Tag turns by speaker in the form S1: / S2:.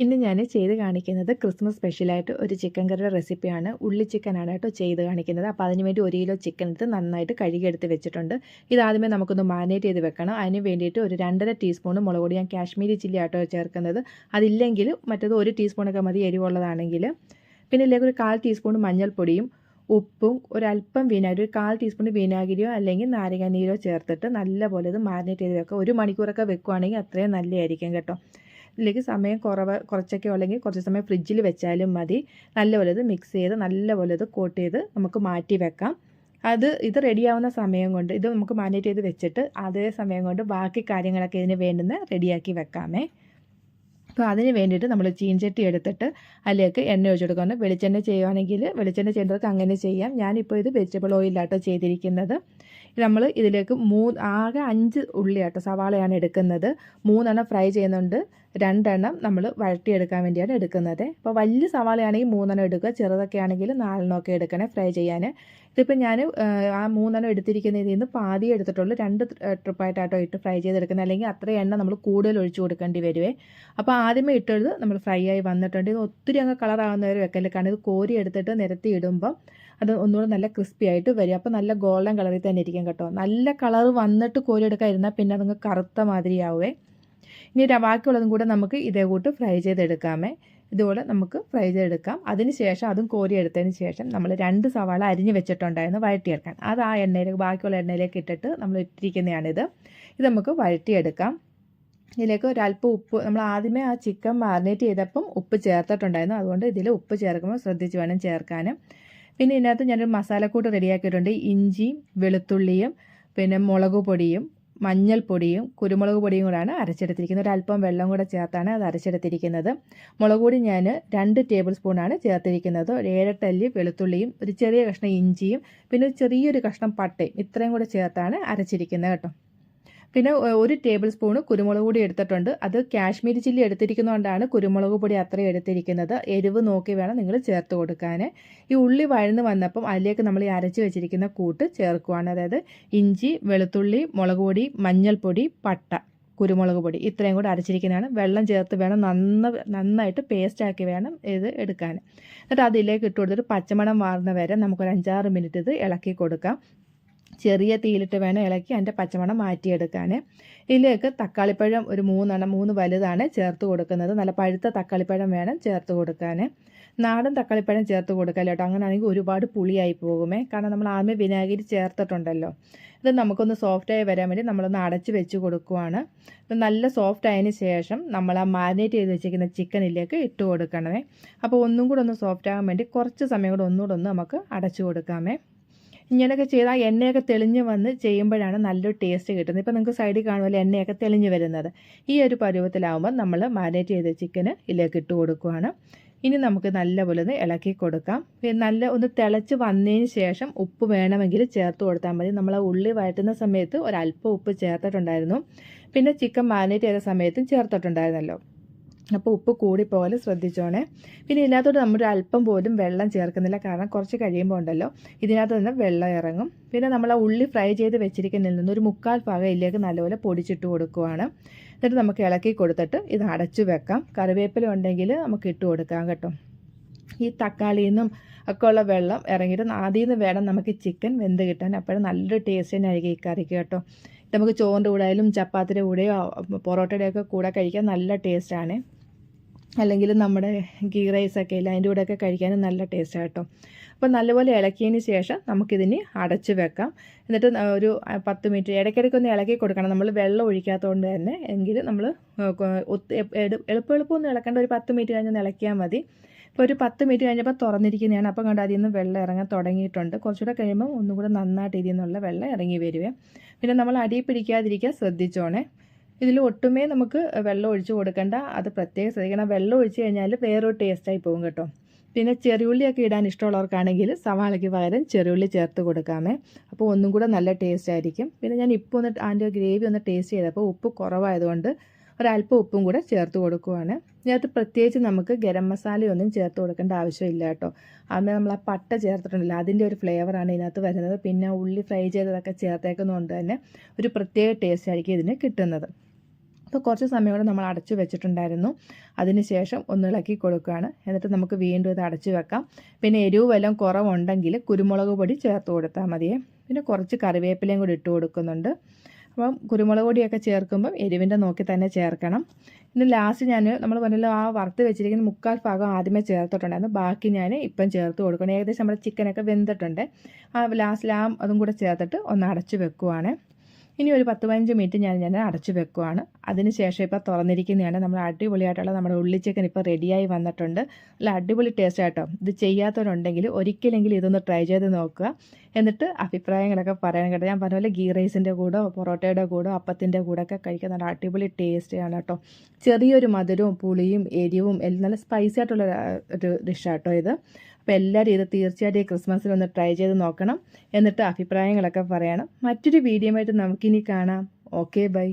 S1: ഇന്ന് ഞാൻ ചെയ്ത് കാണിക്കുന്നത് ക്രിസ്മസ് സ്പെഷ്യലായിട്ട് ഒരു ചിക്കൻ കറിയുടെ റെസിപ്പിയാണ്. ഉള്ളി ചിക്കനാണ് കേട്ടോ ചെയ്ത് കാണിക്കുന്നത്. അപ്പോൾ അതിന് വേണ്ടി ഒരു കിലോ ചിക്കൻ എടുത്ത് നന്നായിട്ട് കഴുകിയെടുത്ത് വെച്ചിട്ടുണ്ട്. ഇതാദ്യമേ നമുക്കൊന്ന് മാരിനേറ്റ് ചെയ്ത് വെക്കണം. അതിന് വേണ്ടിയിട്ട് ഒരു രണ്ടര ടീസ്പൂൺ മുളക് പൊടി. ഞാൻ കാശ്മീരി ചില്ലി ആട്ടോ ചേർക്കുന്നത്. അതില്ലെങ്കിൽ മറ്റത് ഒരു ടീസ്പൂണൊക്കെ മതി എരിവുള്ളതാണെങ്കിൽ. പിന്നെ ഇതിലേക്ക് ഒരു കാൽ ടീസ്പൂൺ മഞ്ഞൾപ്പൊടിയും ഉപ്പും ഒരല്പം വിനാഗിരി ഒരു കാൽ ടീസ്പൂൺ വിനാഗിരിയോ അല്ലെങ്കിൽ നാരങ്ങാനീരോ ചേർത്തിട്ട് നല്ലപോലെ ഇത് മാരിനേറ്റ് ചെയ്ത് വെക്കുക. ഒരു മണിക്കൂറൊക്കെ വെക്കുവാണെങ്കിൽ അത്രയും നല്ലതായിരിക്കും കേട്ടോ. ഇതിലേക്ക് സമയം കുറവ് കുറച്ചൊക്കെ ഉള്ളെങ്കിൽ കുറച്ച് സമയം ഫ്രിഡ്ജിൽ വെച്ചാലും മതി. നല്ലപോലെ ഇത് മിക്സ് ചെയ്ത് നല്ലപോലെ ഇത് കോട്ട് ചെയ്ത് നമുക്ക് മാറ്റി വെക്കാം. അത് ഇത് റെഡിയാവുന്ന സമയം കൊണ്ട് ഇത് നമുക്ക് മാനേറ്റ് ചെയ്ത് വെച്ചിട്ട് അതേ സമയം കൊണ്ട് ബാക്കി കാര്യങ്ങളൊക്കെ ഇതിന് വേണ്ടുന്ന റെഡിയാക്കി വെക്കാമേ. അപ്പോൾ അതിന് വേണ്ടിയിട്ട് നമ്മൾ ചീൻചട്ടി എടുത്തിട്ട് അതിലേക്ക് എണ്ണ ഒഴിച്ചു കൊടുക്കണം വെളിച്ചെണ്ണ ചെയ്യുകയാണെങ്കിൽ വെളിച്ചെണ്ണ ചെയ്യേണ്ടവർക്ക് അങ്ങനെ ചെയ്യാം. ഞാനിപ്പോൾ ഇത് വെജിറ്റബിൾ ഓയിലാട്ടോ ചെയ്തിരിക്കുന്നത്. നമ്മൾ ഇതിലേക്ക് മൂന്ന് ആകെ അഞ്ച് ഉള്ളിയാട്ടോ സവാളയാണ് എടുക്കുന്നത്. മൂന്നെണ്ണം ഫ്രൈ ചെയ്യുന്നുണ്ട്. രണ്ടെണ്ണം നമ്മൾ വഴട്ടിയെടുക്കാൻ വേണ്ടിയാണ് എടുക്കുന്നത്. അപ്പോൾ വലിയ സവാളയാണെങ്കിൽ മൂന്നെണ്ണം എടുക്കുക. ചെറുതൊക്കെ ആണെങ്കിൽ നാലെണ്ണമൊക്കെ എടുക്കണേ ഫ്രൈ ചെയ്യാൻ ഇതിപ്പോൾ ഞാൻ ആ മൂന്നെണ്ണം എടുത്തിരിക്കുന്നതിൽ നിന്ന് പാതി എടുത്തിട്ടുള്ളൂ. രണ്ട് ട്രിപ്പായിട്ടാട്ടോ ഇട്ട് ഫ്രൈ ചെയ്തെടുക്കുന്നത്. അല്ലെങ്കിൽ അത്ര എണ്ണ നമ്മൾ കൂടുതൽ ഒഴിച്ചു കൊടുക്കേണ്ടി വരുവേ. അപ്പോൾ ആദ്യമേ ഇട്ടത് നമ്മൾ ഫ്രൈ ആയി വന്നിട്ടുണ്ട്. ഇത് ഒത്തിരി അങ്ങ് കളറാവുന്നവർ വെക്കൽ കാരണം ഇത് കോരി എടുത്തിട്ട് നിരത്തി ഇടുമ്പം അത് ഒന്നുകൂടെ നല്ല ക്രിസ്പി ആയിട്ട് വരും. അപ്പോൾ നല്ല ഗോൾഡൻ കളറിൽ തന്നെ ഇരിക്കും കേട്ടോ. നല്ല കളർ വന്നിട്ട് കോരി എടുക്കാതിരുന്നാൽ പിന്നെ അതങ്ങ് കറുത്ത മാതിരിയാവേ ഇനി ബാക്കിയുള്ളതും കൂടെ നമുക്ക് ഇതേ കൂട്ട് ഫ്രൈ ചെയ്തെടുക്കാമേ. ഇതുപോലെ നമുക്ക് ഫ്രൈ ചെയ്തെടുക്കാം. അതിന് ശേഷം അതും കോരി എടുത്തതിന് ശേഷം നമ്മൾ രണ്ട് സവാള അരിഞ്ഞ് വെച്ചിട്ടുണ്ടായിരുന്നു വഴറ്റിയെടുക്കാൻ. അത് ആ എണ്ണയിലേക്ക് ബാക്കിയുള്ള എണ്ണയിലേക്ക് ഇട്ടിട്ട് നമ്മൾ ഇട്ടിരിക്കുന്നതാണിത്. ഇത് നമുക്ക് വഴറ്റിയെടുക്കാം. ഇതിലേക്ക് ഒരല്പം ഉപ്പ് നമ്മൾ ആദ്യമേ ആ ചിക്കൻ മാറിനേറ്റ് ചെയ്തപ്പം ഉപ്പ് ചേർത്തിട്ടുണ്ടായിരുന്നു. അതുകൊണ്ട് ഇതിൽ ഉപ്പ് ചേർക്കുമ്പോൾ ശ്രദ്ധിച്ച് വേണം ചേർക്കാനും. പിന്നെ ഇതിനകത്ത് ഞാനൊരു മസാലക്കൂട്ട് റെഡിയാക്കിയിട്ടുണ്ട്. ഇഞ്ചിയും വെളുത്തുള്ളിയും പിന്നെ മുളക് പൊടിയും മഞ്ഞൾപ്പൊടിയും കുരുമുളക് പൊടിയും കൂടാണ് അരച്ചെടുത്തിരിക്കുന്നത്. ഒരല്പം വെള്ളം കൂടെ ചേർത്താണ് അത് അരച്ചെടുത്തിരിക്കുന്നത്. മുളക് പൊടി ഞാൻ രണ്ട് ടേബിൾ സ്പൂണാണ് ചേർത്തിരിക്കുന്നത്. ഒരു ഏഴെട്ടല്ലി വെളുത്തുള്ളിയും ഒരു ചെറിയ കഷ്ണം ഇഞ്ചിയും പിന്നെ ഒരു ചെറിയൊരു കഷ്ണം പട്ടയും ഇത്രയും കൂടെ ചേർത്താണ് അരച്ചിരിക്കുന്നത് കേട്ടോ. പിന്നെ ഒരു ടേബിൾ സ്പൂണ് കുരുമുളക് പൊടി എടുത്തിട്ടുണ്ട്. അത് കാശ്മീരി ചില്ലി എടുത്തിരിക്കുന്നതുകൊണ്ടാണ് കുരുമുളക് പൊടി അത്രയും എടുത്തിരിക്കുന്നത്. എരിവ് നോക്കി വേണം നിങ്ങൾ ചേർത്ത് കൊടുക്കാൻ. ഈ ഉള്ളി വഴന്ന് വന്നപ്പം അതിലേക്ക് നമ്മൾ ഈ അരച്ച് വെച്ചിരിക്കുന്ന കൂട്ട് ചേർക്കുവാണ്. അതായത് ഇഞ്ചി വെളുത്തുള്ളി മുളക് പൊടി മഞ്ഞൾപ്പൊടി പട്ട കുരുമുളക് പൊടി ഇത്രയും കൂടി അരച്ചിരിക്കുന്നതാണ്. വെള്ളം ചേർത്ത് വേണം നന്ന നന്നായിട്ട് പേസ്റ്റാക്കി വേണം ഇത് എടുക്കാൻ. എന്നിട്ട് അതിലേക്ക് ഇട്ട് കൊടുത്തിട്ട് പച്ചമണം മാറുന്ന വരെ നമുക്കൊരു അഞ്ചാറ് മിനിറ്റ് ഇത് ഇളക്കി കൊടുക്കാം. ചെറിയ തീയിലിട്ട് വേണം ഇളക്കി അതിന്റെ പച്ചമണം മാറ്റിയെടുക്കാൻ. ഇതിലേക്ക് തക്കാളിപ്പഴം ഒരു മൂന്നെണ്ണം മൂന്ന് വലുതാണ് ചേർത്ത് കൊടുക്കുന്നത്. നല്ല പഴുത്ത തക്കാളിപ്പഴം വേണം ചേർത്ത് കൊടുക്കാൻ. നാടൻ തക്കാളിപ്പഴം ചേർത്ത് കൊടുക്കാം കേട്ടോ? അങ്ങനെയാണെങ്കിൽ ഒരുപാട് പുളിയായി പോകുമേ. കാരണം നമ്മൾ ആദ്യമേ വിനാഗിരി ചേർത്തിട്ടുണ്ടല്ലോ. ഇത് നമുക്കൊന്ന് സോഫ്റ്റായി വരാൻ വേണ്ടി നമ്മളൊന്ന് അടച്ച് വെച്ച് കൊടുക്കുവാണ്. ഇത് നല്ല സോഫ്റ്റ് ആയതിന് ശേഷം നമ്മൾ ആ മാരിനേറ്റ് ചെയ്ത് വെച്ചിരിക്കുന്ന ചിക്കനിലേക്ക് ഇട്ട് കൊടുക്കണമേ. അപ്പോൾ ഒന്നും കൂടെ ഒന്ന് സോഫ്റ്റ് ആകാൻ വേണ്ടി കുറച്ച് സമയം കൂടെ ഒന്നുകൂടെ ഒന്ന് നമുക്ക് അടച്ചു കൊടുക്കാമേ. ഇങ്ങനെയൊക്കെ ചെയ്താൽ എണ്ണയൊക്കെ തെളിഞ്ഞ് വന്ന് ചെയ്യുമ്പോഴാണ് നല്ലൊരു ടേസ്റ്റ് കിട്ടുന്നത്. ഇപ്പോൾ നിങ്ങൾക്ക് സൈഡിൽ കാണുമല്ലോ എണ്ണയൊക്കെ തെളിഞ്ഞ് വരുന്നത്. ഈ ഒരു പരുവത്തിലാവുമ്പോൾ നമ്മൾ മാരിനേറ്റ് ചെയ്ത ചിക്കന് ഇതിലേക്ക് ഇട്ട് കൊടുക്കുകയാണ് ഇനി നമുക്ക് നല്ലപോലെ ഒന്ന് ഇളക്കി കൊടുക്കാം. നല്ല ഒന്ന് തിളച്ച് വന്നതിന് ശേഷം ഉപ്പ് വേണമെങ്കിൽ ചേർത്ത് കൊടുത്താൽ മതി. നമ്മൾ ഉള്ളി വഴറ്റുന്ന സമയത്ത് ഒരല്പം ഉപ്പ് ചേർത്തിട്ടുണ്ടായിരുന്നു. പിന്നെ ചിക്കൻ മാരിനേറ്റ് ചെയ്ത സമയത്തും ചേർത്തിട്ടുണ്ടായിരുന്നല്ലോ. അപ്പോൾ ഉപ്പ് കൂടിപ്പോലെ ശ്രദ്ധിച്ചോണേ. പിന്നെ ഇതിനകത്തോട്ട് നമ്മൾ അല്പം പോലും വെള്ളം ചേർക്കുന്നില്ല. കാരണം കുറച്ച് കഴിയുമ്പോൾ ഉണ്ടല്ലോ ഇതിനകത്ത് നിന്ന് വെള്ളം ഇറങ്ങും. പിന്നെ നമ്മൾ ആ ഉള്ളി ഫ്രൈ ചെയ്ത് വെച്ചിരിക്കുന്നതിൽ നിന്ന് ഒരു മുക്കാൽ ഭാഗം നല്ലപോലെ പൊടിച്ചിട്ട് കൊടുക്കുവാണ്. എന്നിട്ട് നമുക്ക് ഇളക്കി കൊടുത്തിട്ട് ഇത് അടച്ചു വെക്കാം. കറിവേപ്പില ഉണ്ടെങ്കിൽ നമുക്ക് ഇട്ട് കൊടുക്കാം കേട്ടോ. ഈ തക്കാളിയിൽ നിന്നും ഒക്കെ ഉള്ള വെള്ളം ഇറങ്ങിയിട്ട് ആദ്യം നിന്ന് വേണം നമുക്ക് ചിക്കൻ വെന്ത് കിട്ടാൻ. അപ്പോഴും നല്ലൊരു ടേസ്റ്റ് തന്നെ ആയിരിക്കും ഈ കറിക്ക് കേട്ടോ. നമുക്ക് ചോറിന്റെ കൂടെ ആയാലും ചപ്പാത്തിയുടെ കൂടെയോ പൊറോട്ടയുടെയൊക്കെ കൂടെ കഴിക്കാൻ നല്ല ടേസ്റ്റാണ് അല്ലെങ്കിൽ നമ്മുടെ ഗീ റൈസൊക്കെ ഇല്ല അതിന്റെ ഒക്കെ കഴിക്കാനും നല്ല ടേസ്റ്റ് കേട്ടോ. അപ്പോൾ നല്ലപോലെ ഇളക്കിയതിന് ശേഷം നമുക്കിതിന് അടച്ച് വെക്കാം. എന്നിട്ട് ഒരു പത്ത് മിനിറ്റ് ഇടയ്ക്കിടയ്ക്ക് ഒന്ന് ഇളക്കി കൊടുക്കണം. നമ്മൾ വെള്ളം ഒഴിക്കാത്തതുകൊണ്ട് തന്നെ എങ്കിൽ നമ്മൾ എളുപ്പം എളുപ്പമൊന്നും ഇളക്കേണ്ട ഒരു പത്ത് മിനിറ്റ് കഴിഞ്ഞ് ഇളക്കിയാൽ മതി. ഇപ്പോൾ ഒരു പത്ത് മിനിറ്റ് കഴിഞ്ഞപ്പോൾ തുറന്നിരിക്കുന്നതാണ്. അപ്പോൾ കണ്ട് അതിൽ നിന്ന് വെള്ളം ഇറങ്ങാൻ തുടങ്ങിയിട്ടുണ്ട്. കുറച്ചുകൂടെ കഴിയുമ്പോൾ ഒന്നും കൂടെ നന്നായിട്ട് ഇതിൽ നിന്നുള്ള വെള്ളം ഇറങ്ങി വരുവേ. പിന്നെ നമ്മൾ അടിയിൽ പിടിക്കാതിരിക്കാൻ ശ്രദ്ധിച്ചോണേ. ഇതിൽ ഒട്ടുമേ നമുക്ക് വെള്ളം ഒഴിച്ച് കൊടുക്കേണ്ട. അത് പ്രത്യേകം ശ്രദ്ധിക്കണം. വെള്ളം ഒഴിച്ച് കഴിഞ്ഞാൽ വേറൊരു ടേസ്റ്റായി പോകും കേട്ടോ. പിന്നെ ചെറിയുള്ളിയൊക്കെ ഇടാൻ ഇഷ്ടമുള്ളവർക്കാണെങ്കിൽ സവാളയ്ക്ക് പകരം ചെറിയുള്ളി ചേർത്ത് കൊടുക്കാമേ. അപ്പോൾ ഒന്നും കൂടെ നല്ല ടേസ്റ്റ് ആയിരിക്കും. പിന്നെ ഞാൻ ഇപ്പോൾ ഒന്ന് അതിന്റെ ഗ്രേവി ഒന്ന് ടേസ്റ്റ് ചെയ്തപ്പോൾ ഉപ്പ് കുറവായതുകൊണ്ട് ഒരല്പം ഉപ്പും കൂടെ ചേർത്ത് കൊടുക്കുവാണ്. ഇതിനകത്ത് പ്രത്യേകിച്ച് നമുക്ക് ഗരം മസാലയൊന്നും ചേർത്ത് കൊടുക്കേണ്ട ആവശ്യമില്ല കേട്ടോ. അന്ന് നമ്മൾ ആ പട്ട ചേർത്തിട്ടുണ്ടല്ലോ അതിന്റെ ഒരു ഫ്ലേവറാണ് ഇതിനകത്ത് വരുന്നത്. പിന്നെ ഉള്ളി ഫ്രൈ ചെയ്തതൊക്കെ ചേർത്തേക്കുന്നതുകൊണ്ട് തന്നെ ഒരു പ്രത്യേക ടേസ്റ്റ് ആയിരിക്കും ഇതിന് കിട്ടുന്നത്. അപ്പോൾ കുറച്ച് സമയം കൂടെ നമ്മൾ അടച്ചു വെച്ചിട്ടുണ്ടായിരുന്നു. അതിനുശേഷം ഒന്ന് ഇളക്കി കൊടുക്കുകയാണ്. എന്നിട്ട് നമുക്ക് വീണ്ടും ഇത് അടച്ചു വെക്കാം. പിന്നെ എരിവ് വല്ലതും കുറവുണ്ടെങ്കിൽ കുരുമുളക് പൊടി ചേർത്ത് കൊടുത്താൽ മതിയേ. പിന്നെ കുറച്ച് കറിവേപ്പിലയും കൂടി ഇട്ട് കൊടുക്കുന്നുണ്ട്. അപ്പം കുരുമുളക് പൊടിയൊക്കെ ചേർക്കുമ്പം എരിവിന്റെ നോക്കി തന്നെ ചേർക്കണം. ഇനി ലാസ്റ്റ് ഞാൻ നമ്മൾ പറഞ്ഞല്ലോ ആ വറുത്ത് വെച്ചിരിക്കുന്ന മുക്കാൽ ഭാഗം ആദ്യമേ ചേർത്തിട്ടുണ്ടായിരുന്നു. ബാക്കി ഞാൻ ഇപ്പം ചേർത്ത് കൊടുക്കണം. ഏകദേശം നമ്മുടെ ചിക്കനൊക്കെ വെന്തിട്ടുണ്ട്. ആ ലാസ്റ്റിൽ ആ അതും കൂടെ ചേർത്തിട്ട് ഒന്ന് അടച്ച് വെക്കുവാണ്. ഇനി ഒരു പത്ത് പതിനഞ്ച് മിനിറ്റ് ഞാൻ ഞാൻ അടച്ചു വെക്കുവാണ്. അതിന് ശേഷം ഇപ്പോൾ തുറന്നിരിക്കുന്നതാണ്. നമ്മൾ അടിപൊളിയായിട്ടുള്ള നമ്മുടെ ഉള്ളി ചിക്കൻ ഇപ്പോൾ റെഡിയായി വന്നിട്ടുണ്ട്. നല്ല അടിപൊളി ടേസ്റ്റ് ആട്ടോ. ഇത് ചെയ്യാത്തവരുണ്ടെങ്കിൽ ഒരിക്കലെങ്കിലും ഇതൊന്ന് ട്രൈ ചെയ്ത് നോക്കുക. എന്നിട്ട് അഭിപ്രായങ്ങളൊക്കെ പറയാൻ കേട്ടോ. ഞാൻ പറഞ്ഞ പോലെ ഗീ റൈസിന്റെ കൂടെ പൊറോട്ടയുടെ കൂടെ അപ്പത്തിന്റെ കൂടെ ഒക്കെ കഴിക്കാൻ നല്ല അടിപൊളി ടേസ്റ്റിയാണ് കേട്ടോ. ചെറിയൊരു മധുരവും പുളിയും എരിവും എല്ലാം നല്ല സ്പൈസി ആയിട്ടുള്ള ഒരു ഡിഷാട്ടോ ഇത്. അപ്പോൾ എല്ലാവരും ഇത് തീർച്ചയായിട്ടും ഈ ക്രിസ്മസിൽ ഒന്ന് ട്രൈ ചെയ്ത് നോക്കണം. എന്നിട്ട് അഭിപ്രായങ്ങളൊക്കെ പറയണം. മറ്റൊരു വീഡിയോ ആയിട്ട് നമുക്കിനി കാണാം. Okay bye